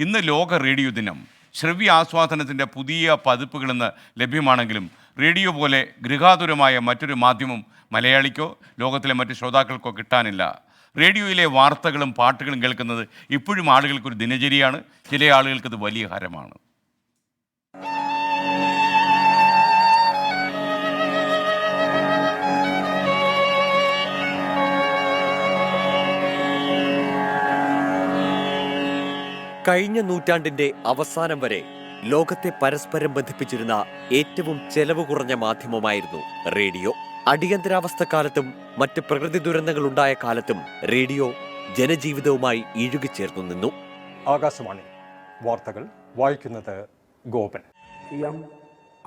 ഇന്ന് ലോക റേഡിയോ ദിനം. ശ്രവ്യ ആസ്വാദനത്തിന്റെ പുതിയ പതിപ്പുകൾ ഇന്ന് ലഭ്യമാണെങ്കിലും റേഡിയോ പോലെ ഗൃഹാതുരമായ മറ്റൊരു മാധ്യമം മലയാളിക്കോ ലോകത്തിലെ മറ്റ് ശ്രോതാക്കൾക്കോ കിട്ടാനില്ല. റേഡിയോയിലെ വാർത്തകളും പാട്ടുകളും കേൾക്കുന്നത് ഇപ്പോഴും ആളുകൾക്കൊരു ദിനചര്യയാണ്. ചില ആളുകൾക്കത് വലിയ ഹരമാണ്. കഴിഞ്ഞ നൂറ്റാണ്ടിന്റെ അവസാനം വരെ ലോകത്തെ പരസ്പരം ബന്ധിപ്പിച്ചിരുന്ന ഏറ്റവും ചെലവ് കുറഞ്ഞ മാധ്യമമായിരുന്നു റേഡിയോ. അടിയന്തരാവസ്ഥ കാലത്തും മറ്റ് പ്രകൃതി ദുരന്തങ്ങൾ ഉണ്ടായ കാലത്തും റേഡിയോ ജനജീവിതവുമായി ഇഴുകിച്ചേർന്നു നിന്നു. ആകാശവാണി. വാർത്തകൾ വായിക്കുന്നത് ഗോപൻ.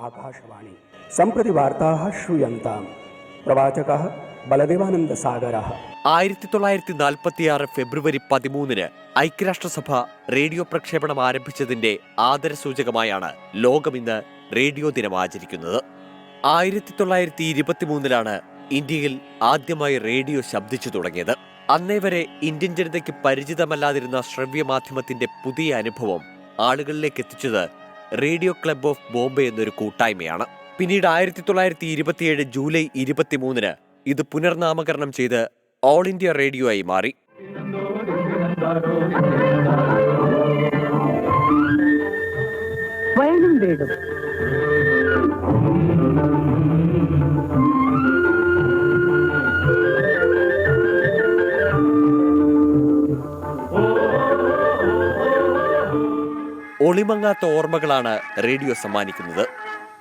ആകാശവാണി. സംപ്രതി വാർത്താ ശ്രൂയന്താം. പ്രവാചക ബലദേവാനന്ദ സാഗര ആയിരത്തി തൊള്ളായിരത്തി നാൽപ്പത്തിയാറ് ഫെബ്രുവരി പതിമൂന്നിന് ഐക്യരാഷ്ട്രസഭ റേഡിയോ പ്രക്ഷേപണം ആരംഭിച്ചതിന്റെ ആദരസൂചകമായാണ് ഇന്ന് റേഡിയോ ദിനം ആചരിക്കുന്നത്. ആയിരത്തി തൊള്ളായിരത്തി ഇരുപത്തിമൂന്നിലാണ് ഇന്ത്യയിൽ ആദ്യമായി റേഡിയോ ശബ്ദിച്ചു തുടങ്ങിയത്. അന്നേ വരെ ഇന്ത്യൻ ജനതയ്ക്ക് പരിചിതമല്ലാതിരുന്ന ശ്രവ്യമാധ്യമത്തിന്റെ പുതിയ അനുഭവം ആളുകളിലേക്ക് എത്തിച്ചത് റേഡിയോ ക്ലബ് ഓഫ് ബോംബെ എന്നൊരു കൂട്ടായ്മയാണ്. പിന്നീട് ആയിരത്തി തൊള്ളായിരത്തി ഇരുപത്തിയേഴ് ജൂലൈ ഇരുപത്തിമൂന്നിന് ഇത് പുനർനാമകരണം ചെയ്ത് ഓൾ ഇന്ത്യ റേഡിയോ ആയി മാറി. വയലും വീടും ഒളിമങ്ങാത്ത ഓർമ്മകളാണ് റേഡിയോ സമ്മാനിക്കുന്നത്.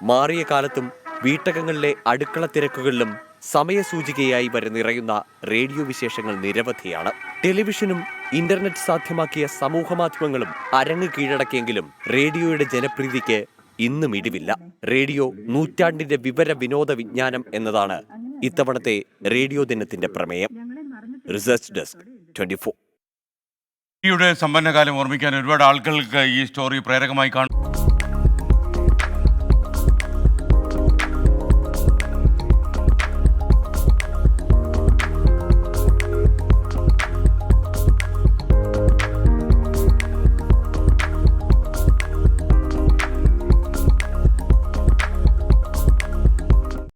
മാറിയ കാലത്തും വീട്ടകങ്ങളിലെ അടുക്കള തിരക്കുകളിലും സമയസൂചികയായി വരെ നിറയുന്ന റേഡിയോ വിശേഷങ്ങൾ നിരവധിയാണ്. ടെലിവിഷനും ഇന്റർനെറ്റ് സാധ്യമാക്കിയ സമൂഹ മാധ്യമങ്ങളും അരങ്ങ് കീഴടക്കിയെങ്കിലും റേഡിയോയുടെ ജനപ്രീതിക്ക് ഇന്നും ഇടിവില്ല. റേഡിയോ നൂറ്റാണ്ടിന്റെ വിവര വിനോദ വിജ്ഞാനം എന്നതാണ് ഇത്തവണത്തെ റേഡിയോ ദിനത്തിന്റെ പ്രമേയം. Research desk twenty four. സമ്പന്നകാലം ഓർമ്മിക്കാൻ ഒരുപാട് ആളുകൾക്ക് ഈ സ്റ്റോറി പ്രേരകമായി കാണും.